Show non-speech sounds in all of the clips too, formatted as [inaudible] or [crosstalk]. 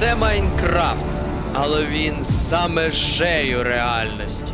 Це Майнкрафт, але він за межею реальності.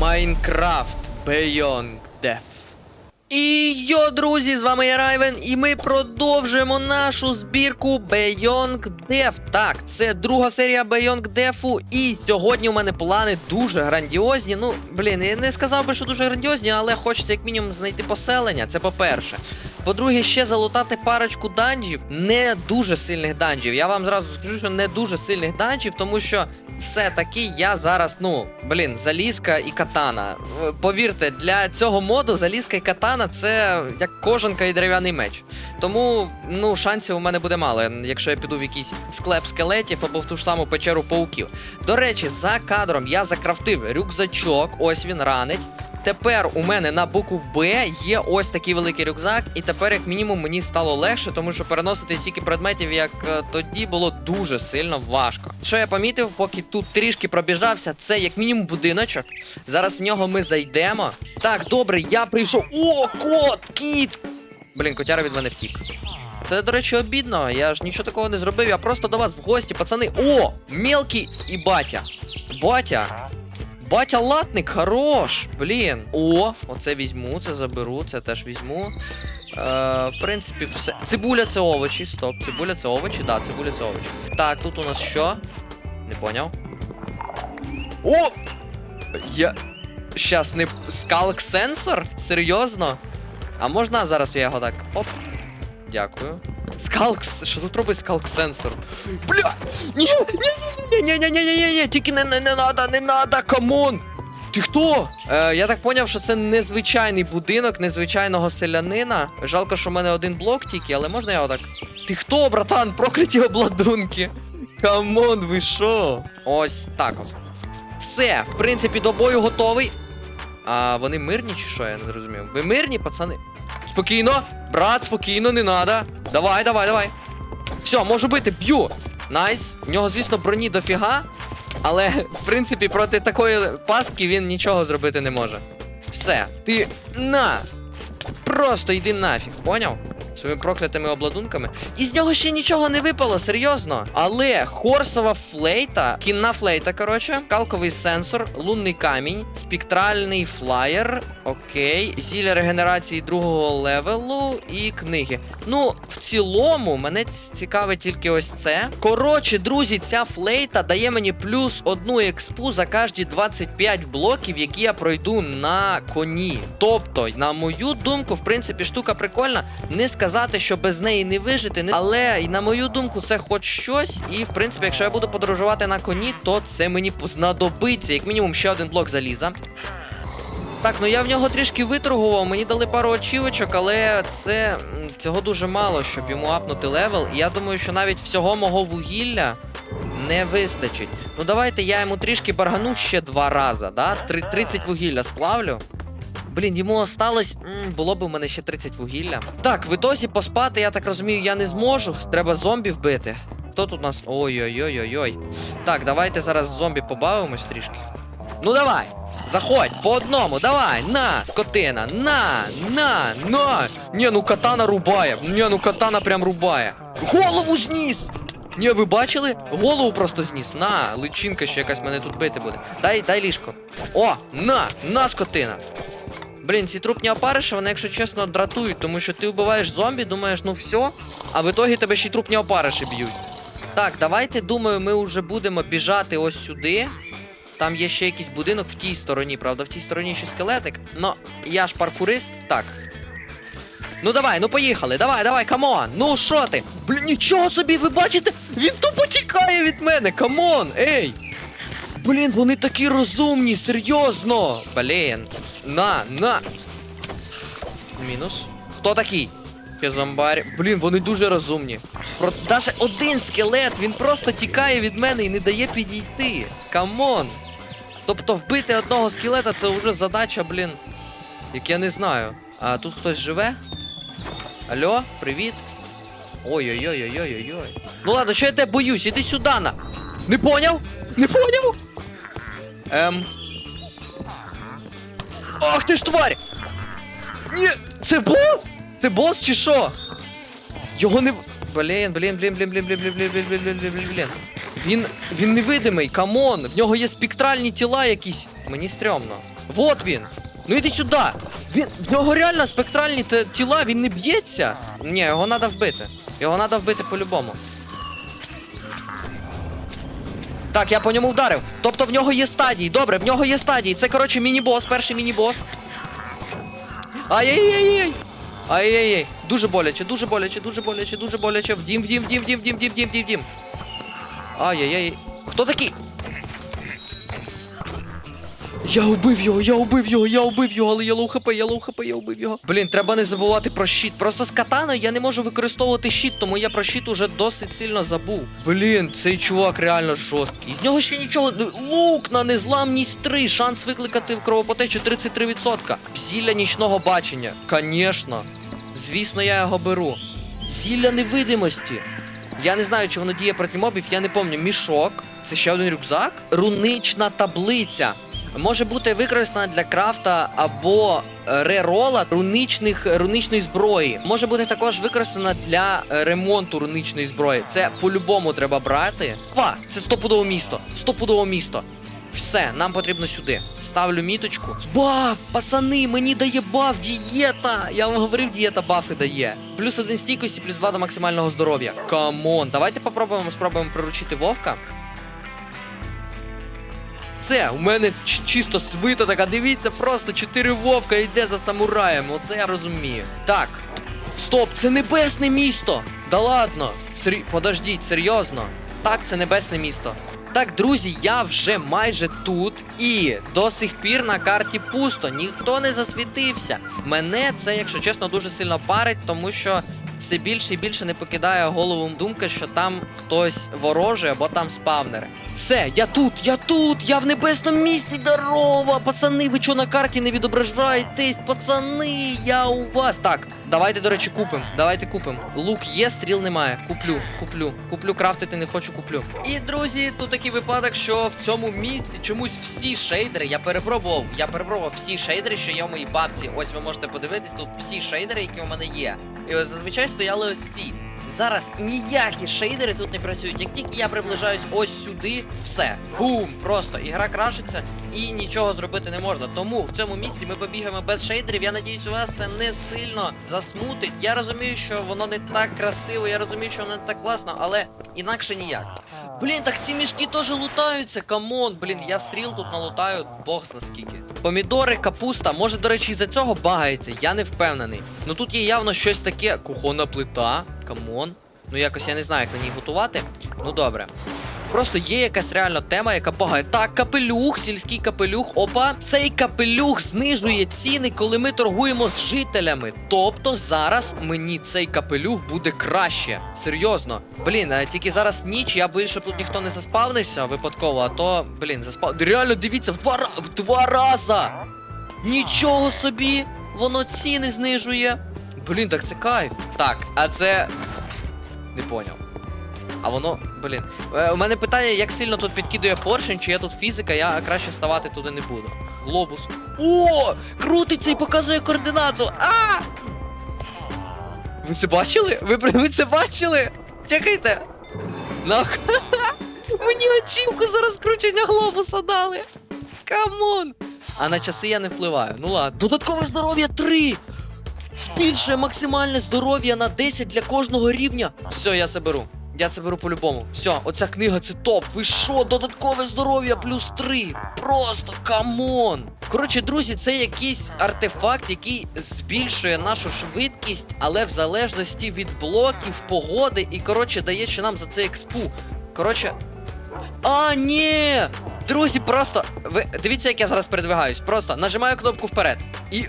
Майнкрафт Beyond. І йо, друзі, з вами я Райвен, і ми продовжуємо нашу збірку Beyond Death. Так, це друга серія Beyond Death, і сьогодні у мене плани дуже грандіозні. Ну, блін, я не сказав би, що дуже грандіозні, але хочеться як мінімум знайти поселення. Це по-перше. По-друге, ще залутати парочку данжів, не дуже сильних данжів. Я вам зразу скажу, що не дуже сильних данжів, тому що все-таки я зараз, ну, блін, залізка і катана. Е, Повірте, для цього моду залізка і катана це як кожанка і дерев'яний меч. Тому, ну, шансів у мене буде мало, якщо я піду в якийсь склеп скелетів або в ту ж саму печеру пауків. До речі, за кадром я закрафтив рюкзачок, ось він ранець. Тепер у мене на букву Б є ось такий великий рюкзак, і тепер, як мінімум, мені стало легше, тому що переносити стільки предметів, як е, тоді, було дуже сильно важко. Що я помітив, поки тут трішки пробіжався, це як мінімум будиночок. Зараз в нього ми зайдемо. Так, добре, я прийшов. О, кот, кіт! Блін, котяра від мене втік. Це, до речі, обідно. Я ж нічого такого не зробив. Я просто до вас в гості, пацани. О! Мелкий і батя. Батя. Батя латник, хорош! Блін. О, оце візьму, це заберу, це теж візьму. Е, в принципі, все. Цибуля це овочі. Стоп, цибуля це овочі, да, цибуля це овочі. Так, тут у нас що? Не поняв. О! Я. Щас не. Скалк сенсор? Серйозно? А можна зараз я його так. Оп. Дякую. Скалк. Що тут робить скалк сенсор? Бля! Ні! Ні! Ні, ні, ні, ні, ні, ні, ні, тільки не, не, не надо, не надо, камон! Ти хто? Е, я так поняв, що це незвичайний будинок незвичайного селянина. Жалко, що в мене один блок тільки, але можна я отак. Ти хто, братан? Прокляті обладунки. Камон, ви що? Ось так от. Все, в принципі, до бою готовий. А вони мирні чи що? Я не зрозумів. Ви мирні, пацани? Спокійно, брат, спокійно, не надо. Давай, давай, давай. Все, можу бити, б'ю. Найс. В нього, звісно, броні дофіга. Але, в принципі, проти такої пастки він нічого зробити не може. Все, ти на! Просто йди нафіг, поняв? Своїми проклятими обладунками. І з нього ще нічого не випало, серйозно. Але хорсова флейта, кінна флейта, коротше, калковий сенсор, лунний камінь, спектральний флаєр, окей, зілля регенерації другого левелу і книги. Ну, в цілому, мене цікавить тільки ось це. Коротше, друзі, ця флейта дає мені плюс одну експу за кожні 25 блоків, які я пройду на коні. Тобто, на мою думку, в принципі, штука прикольна. Сказати, що без неї не вижити, але на мою думку, це хоч щось. І в принципі, якщо я буду подорожувати на коні, то це мені знадобиться, як мінімум, ще один блок заліза. Так, ну я в нього трішки виторгував, мені дали пару очівочок, але це цього дуже мало, щоб йому апнути левел. І я думаю, що навіть всього мого вугілля не вистачить. Ну давайте я йому трішки баргану ще два рази, да? 30 вугілля сплавлю. Блін, йому осталось. м, було б у мене ще 30 вугілля. Так, в ітозі поспати, я так розумію, я не зможу. Треба зомбі вбити. Хто тут у нас? Ой-ой-ой-ой-ой. Так, давайте зараз зомбі побавимось трішки. Ну давай! Заходь, по одному, давай, на, скотина, на, на, на. Ні, ну катана рубає. Ні, ну катана прям рубає. Голову зніс! Ні, ви бачили? Голову просто зніс. На, личинка ще якась мене тут бити буде. Дай, дай ліжко. О, на, на, скотина. Блін, ці трупні опариші, вони, якщо чесно, дратують, тому що ти вбиваєш зомбі, думаєш, ну все, а в ітогі тебе ще й трупні опариші б'ють. Так, давайте, думаю, ми вже будемо біжати ось сюди. Там є ще якийсь будинок в тій стороні, правда, в тій стороні ще скелетик. Но я ж паркурист. Так. Ну давай, ну поїхали, давай, давай, камон. Ну що ти? Блін, нічого собі, ви бачите? Він тупо тікає від мене, камон, ей! Блін, вони такі розумні, серйозно. Блін. На, на. Мінус. Хто такий? Зомбарі. Блін, вони дуже розумні. Про... Даже один скелет, він просто тікає від мене і не дає підійти. Камон. Тобто вбити одного скелета це вже задача, блін. Як я не знаю. А тут хтось живе? Алло, привіт. Ой-ой-ой-ой-ой-ой. Ну ладно, що я тебе боюсь? Іди сюди на. Не поняв? Не поняв? Ем. Ах ти ж тварь! Ні, це бос? Це бос чи що? Його не. Блін, блін, блін, блін, блін, блін, блін, блін, блін, блін, блін, блін, блін, блін. Він. він невидимий, камон. В нього є спектральні тіла якісь. Мені стрьомно. Вот він. Ну іди сюди. Він. В нього реально спектральні тіла, він не б'ється. Ні, його треба вбити. Його треба вбити по-любому. Так, я по ньому вдарив. Тобто в нього є стадії. Добре, в нього є стадії. Це, коротше, міні-бос, перший міні-бос. Ай-яй-яй-яй! Ай-яй-яй. Дуже боляче, дуже боляче, дуже боляче, дуже боляче. Вдім, вдім, вдім, вдім, вдім, вдім, вдім, вдім. Ай-яй-яй. Хто такий? Я убив його, я убив його, я убив його, але я лоу хп, я лоу хп, я убив його. Блін, треба не забувати про щит. Просто з катаною я не можу використовувати щит, тому я про щит уже досить сильно забув. Блін, цей чувак реально жорсткий. З нього ще нічого. Лук на незламність 3, шанс викликати в кровопотечу 33%. Зілля нічного бачення. Конечно. Звісно, я його беру. Зілля невидимості. Я не знаю, чи воно діє проти мобів, я не пам'ятаю. Мішок. Це ще один рюкзак. Рунична таблиця. Може бути використана для крафта або е, рерола руничних руничної зброї. Може бути також використана для е, ремонту руничної зброї. Це по-любому треба брати. Па! Це стопудове місто. Стопудове місто. Все, нам потрібно сюди. Ставлю міточку. Баф! Пацани, мені дає баф, дієта! Я вам говорив, дієта бафи дає. Плюс один стійкості, плюс два до максимального здоров'я. Камон, давайте попробуємо спробуємо приручити вовка. Це у мене чисто свита така. Дивіться, просто чотири вовка йде за самураєм. Оце я розумію. Так. Стоп, це небесне місто! Да ладно. Сер... Подождіть, серйозно. Так, це небесне місто. Так, друзі, я вже майже тут, і до сих пір на карті пусто, ніхто не засвітився. Мене це, якщо чесно, дуже сильно парить, тому що все більше і більше не покидає голову думка, що там хтось ворожий або там спавнери. Все, я тут, я тут, я в небесному місті, здорово! Пацани, ви чо на карті не відображаєтесь? Пацани, я у вас. Так, давайте, до речі, купимо. Давайте купимо. Лук є, стріл немає. Куплю, куплю. Куплю, крафтити не хочу, куплю. І друзі, тут такий випадок, що в цьому місті чомусь всі шейдери, я перепробував, я перепробував всі шейдери, що є в моїй бабці. Ось ви можете подивитись, тут всі шейдери, які у мене є. І ось зазвичай стояли ось ці. Зараз ніякі шейдери тут не працюють. Як тільки я приближаюсь ось сюди, все. Бум! Просто ігра крашиться і нічого зробити не можна. Тому в цьому місці ми побігаємо без шейдерів. Я надіюсь, у вас це не сильно засмутить. Я розумію, що воно не так красиво, я розумію, що воно не так класно, але інакше ніяк. Блін, так ці мішки теж лутаються, камон, блін, я стріл тут налутаю, бог зна скільки. Помідори, капуста, може, до речі, із-за цього багається, я не впевнений. Ну тут є явно щось таке, кухонна плита, камон. Ну якось я не знаю, як на ній готувати. Ну добре. Просто є якась реально тема, яка багає. Так, капелюх, сільський капелюх. Опа, цей капелюх знижує ціни, коли ми торгуємо з жителями. Тобто зараз мені цей капелюх буде краще. Серйозно. Блін, а тільки зараз ніч, я боюсь, щоб тут ніхто не заспавнився випадково, а то, блін, заспав. Реально дивіться, в два в два раза! Нічого собі! Воно ціни знижує. Блін, так це кайф. Так, а це. Не поняв. А воно, блін. Е, у мене питання, як сильно тут підкидує поршень, чи я тут фізика, я краще ставати туди не буду. Глобус. О! Крутиться і показує координату! А! Ви це бачили? Ви, ви це бачили? Чекайте! Нах... [laughs] Мені очівку за розкручення глобуса дали! Камон! А на часи я не впливаю. Ну ладно. Додаткове здоров'я 3! Збільшує максимальне здоров'я на 10 для кожного рівня. Все, я це беру. Я це беру по-любому. Все, оця книга це топ. Ви що, додаткове здоров'я плюс 3. Просто камон. Коротше, друзі, це якийсь артефакт, який збільшує нашу швидкість, але в залежності від блоків, погоди, і коротше дає ще нам за це експу. Коротше. А, ні! Друзі, просто. Ви дивіться, як я зараз передвигаюсь. Просто нажимаю кнопку вперед. І.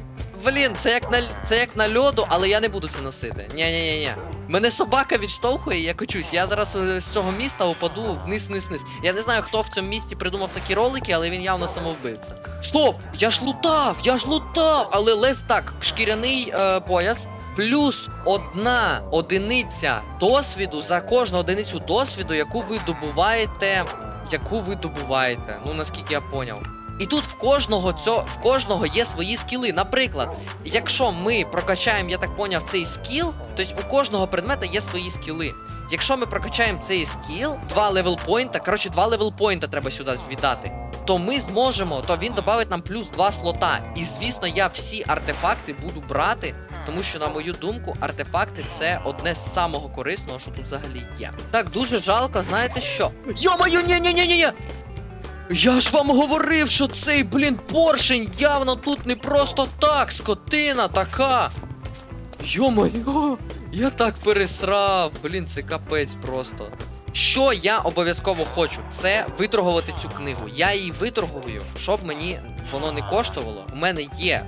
Блін, це як на це як на льоду, але я не буду це носити. ні ні ні ні Мене собака відштовхує, я качусь. Я зараз е, з цього міста упаду вниз, вниз, вниз. Я не знаю, хто в цьому місті придумав такі ролики, але він явно самовбивця. Стоп! Я ж лутав! Я ж лутав! Але лез так, шкіряний е, пояс, плюс одна одиниця досвіду за кожну одиницю досвіду, яку ви добуваєте. Яку ви добуваєте, ну наскільки я поняв. І тут в кожного цього, в кожного є свої скіли. Наприклад, якщо ми прокачаємо, я так поняв, цей скіл, то у кожного предмета є свої скіли. Якщо ми прокачаємо цей скіл, два левел поінта, коротше, два левел поінта треба сюди віддати, то ми зможемо, то він додавить нам плюс два слота. І звісно, я всі артефакти буду брати, тому що, на мою думку, артефакти це одне з самого корисного, що тут взагалі є. Так, дуже жалко, знаєте що? Йо-моє, ні-ні-ні-ні! Я ж вам говорив, що цей, блін, поршень явно тут не просто так, скотина така. Йо-моє, я так пересрав. Блін, це капець просто. Що я обов'язково хочу, це виторгувати цю книгу. Я її виторгую, щоб мені воно не коштувало. У мене є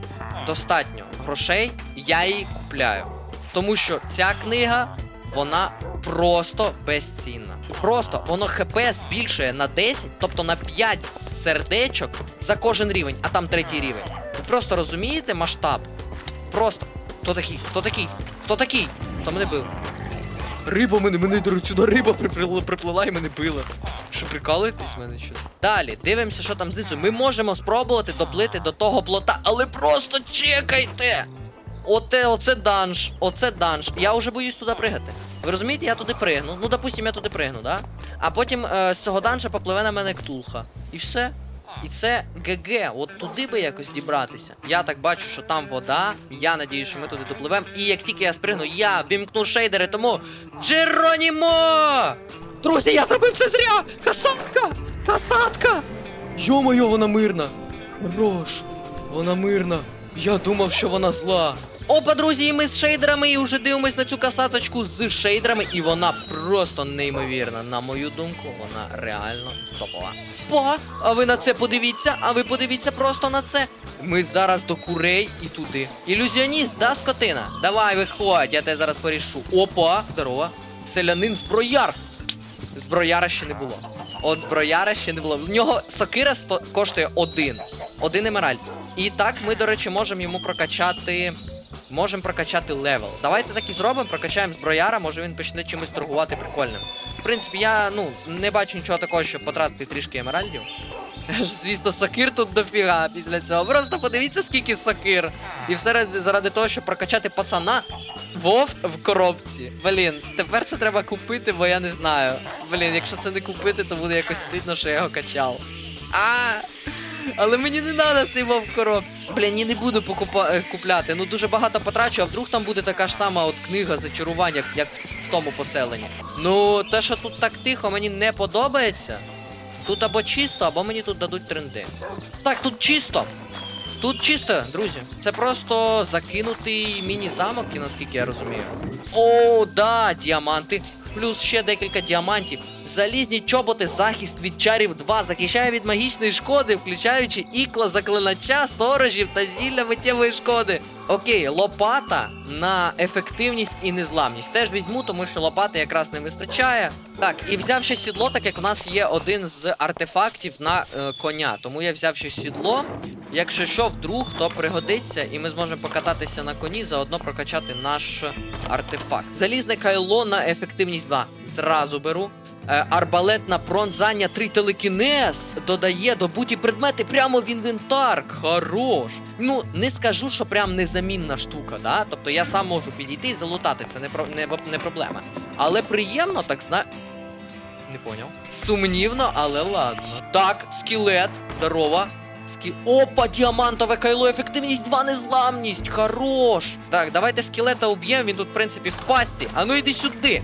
достатньо грошей, я її купляю. Тому що ця книга, вона просто безцінна. Просто воно ХП збільшує на 10, тобто на 5 сердечок за кожен рівень, а там третій рівень. Ви просто розумієте масштаб? Просто. Хто такий? Хто такий? Хто такий? Хто мене бив? Риба мене, мене сюди риба приплила, приплила і мене била. Що прикалуєтесь мене щось? Далі, дивимося, що там знизу. Ми можемо спробувати доплити до того плота, але просто чекайте! Оте, оце данж, оце данж. Я вже боюсь туди пригати. Ви розумієте, я туди пригну. Ну, допустим, я туди пригну, да? А потім е, з цього данжа попливе на мене ктулха. І все. І це ГГ, от туди би якось дібратися. Я так бачу, що там вода. Я надію, що ми туди допливемо. І як тільки я спригну, я вімкну шейдери, тому. Джеронімо! Друзі, я зробив це зря! Касатка! Касатка! Йо-моє, вона мирна! Хорош! Вона мирна! Я думав, що вона зла. Опа, друзі, ми з шейдерами і вже дивимось на цю касаточку з шейдерами, і вона просто неймовірна. На мою думку, вона реально топова. Па, а ви на це подивіться, а ви подивіться просто на це. Ми зараз до курей і туди. Ілюзіоніст, да, скотина? Давай, виходь, я тебе зараз порішу. Опа, здорово. Селянин зброяр. Зброяра ще не було. От зброяра ще не було. В нього сокира сто... коштує один. Один емеральд. І так ми, до речі, можемо йому прокачати. Можемо прокачати левел. Давайте так і зробимо, прокачаємо зброяра, може він почне чимось торгувати прикольним. В принципі, я ну не бачу нічого такого, щоб потратити трішки емеральдів. [laughs] Звісно, сокир тут дофіга після цього. Просто подивіться, скільки сокир. І все заради того, щоб прокачати пацана Вов в коробці. Блін, тепер це треба купити, бо я не знаю. Блін, якщо це не купити, то буде якось стидно, що я його качав. А, але мені не треба цей вов коробці. Блін, ні, не буду покупа... е, купляти. Ну дуже багато потрачу, а вдруг там буде така ж сама от книга зачарувань, як, як в тому поселенні. Ну, те, що тут так тихо, мені не подобається. Тут або чисто, або мені тут дадуть тренди. Так, тут чисто. Тут чисто, друзі. Це просто закинутий міні-замок, наскільки я розумію. О, да, діаманти. Плюс ще декілька діамантів. Залізні чоботи, захист від чарів 2, захищає від магічної шкоди, включаючи ікла заклинача, сторожів та зілля миттєвої шкоди. Окей, лопата на ефективність і незламність. Теж візьму, тому що лопати якраз не вистачає. Так, і взяв ще сідло, так як у нас є один з артефактів на е, коня. Тому я взяв ще сідло. Якщо що, вдруг, то пригодиться, і ми зможемо покататися на коні, заодно прокачати наш артефакт. Залізне кайло на ефективність 2. Зразу беру. Е, арбалет на пронзання 3 телекінез додає добуті предмети прямо в інвентар. Хорош. Ну, не скажу, що прям незамінна штука, да? Тобто я сам можу підійти і залутати, це не, про... не, не проблема. Але приємно, так зна. Не поняв. Сумнівно, але ладно. Так, скелет, здорово. Скі... Опа, діамантове кайло, ефективність 2, незламність. Хорош. Так, давайте скелета уб'ємо, він тут, в принципі, в пасті. А ну йди сюди.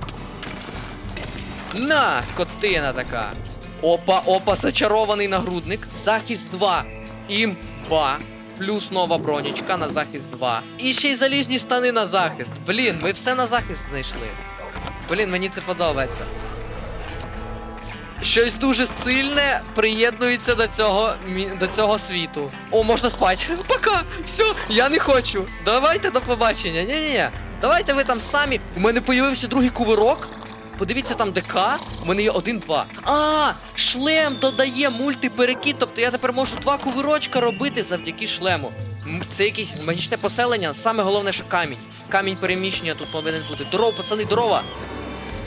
На, скотина така. Опа, опа, зачарований нагрудник. Захист 2. Імба. Плюс нова бронічка на захист 2. І ще й заліжні штани на захист. Блін, ми все на захист знайшли. Блін, мені це подобається. Щось дуже сильне приєднується до цього до цього світу. О, можна спати. [laughs] Пока! Все, я не хочу. Давайте до побачення. Ні-ні-ні. Давайте ви там самі. У мене появився другий кувирок. Подивіться там ДК, у мене є один-два. А, шлем додає мультиперекид, тобто я тепер можу два кувирочка робити завдяки шлему. Це якесь магічне поселення. Саме головне, що камінь. Камінь переміщення тут повинен бути. Дрова, пацани, дрова.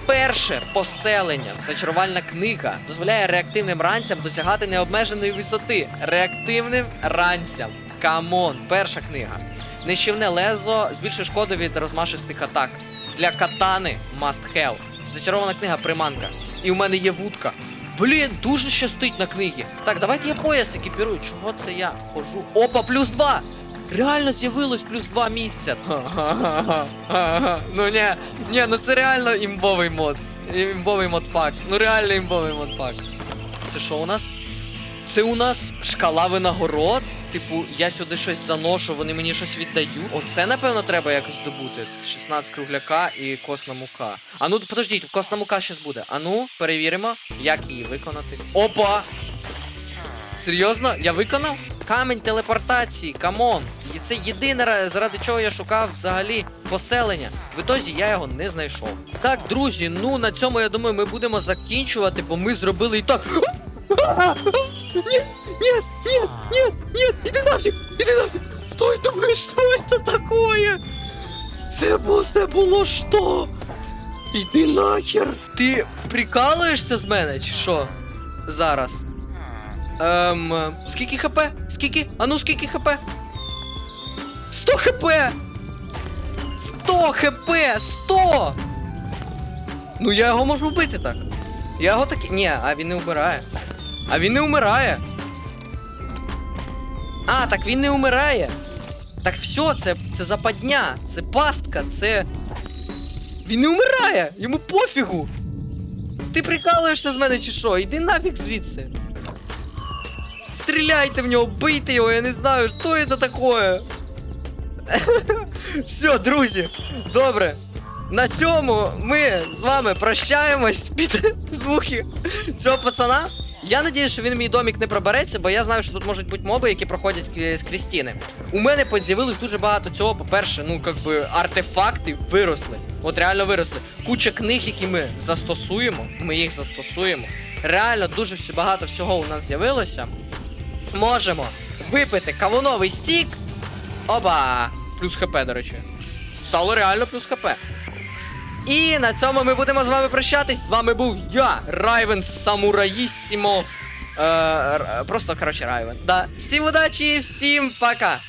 Перше поселення, зачарувальна книга, дозволяє реактивним ранцям досягати необмеженої висоти. Реактивним ранцям. Камон, перша книга. Нищівне лезо збільшує шкоду від розмашистих атак. Для катани must have. Зачарована книга приманка. І у мене є вудка. Блін, дуже щастить на книги. Так, давайте я пояс екіпірую. Чого це я хожу? Опа, плюс два! Реально з'явилось плюс два місця. Ну ні, ні, ну це реально імбовий мод. Імбовий модпак. Ну реально імбовий модпак. Це що у нас? Це у нас шкала винагород. Типу, я сюди щось заношу, вони мені щось віддають. Оце, напевно, треба якось здобути. 16 кругляка і косна мука. А ну, подождіть, косна мука щас буде. А ну, перевіримо, як її виконати. Опа! Серйозно? Я виконав? Камінь телепортації, камон. І це єдине, ра- заради чого я шукав взагалі поселення. В ітозі я його не знайшов. Так, друзі, ну на цьому я думаю, ми будемо закінчувати, бо ми зробили і так. Ні, ні, ні, ні, ні, іди нафіг, іди нафіг. Що это было? Что это такое? Це було, це було що? Іди нахер. Ти прикалуєшся з мене, чи що? Зараз. Ем. Скільки хп? Скільки? А ну скільки хп? 100 хп! 100 хп! 100! Ну я його можу вбити так. Я його таки. Ні, а він не вмирає. А він не вмирає. А, так він не вмирає. Так все, це, це западня, це пастка, це. Він не вмирає! Йому пофігу! Ти прикалуєшся з мене чи що? Іди нафіг звідси. Стріляйте в нього, бийте його, я не знаю, що це таке. [laughs] Все, друзі, добре. На цьому ми з вами прощаємось під [laughs] звуки цього пацана. Я надію, що він мій домік не пробереться, бо я знаю, що тут можуть бути моби, які проходять з- Крістіни. У мене з'явилось дуже багато цього. По-перше, ну як би артефакти виросли. От реально виросли. Куча книг, які ми застосуємо. Ми їх застосуємо. Реально дуже багато всього у нас з'явилося. Можемо випити кавуновий сік. Оба! Плюс хп, до речі. Стало реально плюс хп. І на цьому ми будемо з вами прощатись. З вами був я, Райвен Самураїсімо. Е, просто, коротше, Райвен. Да. Всім удачі, всім пока!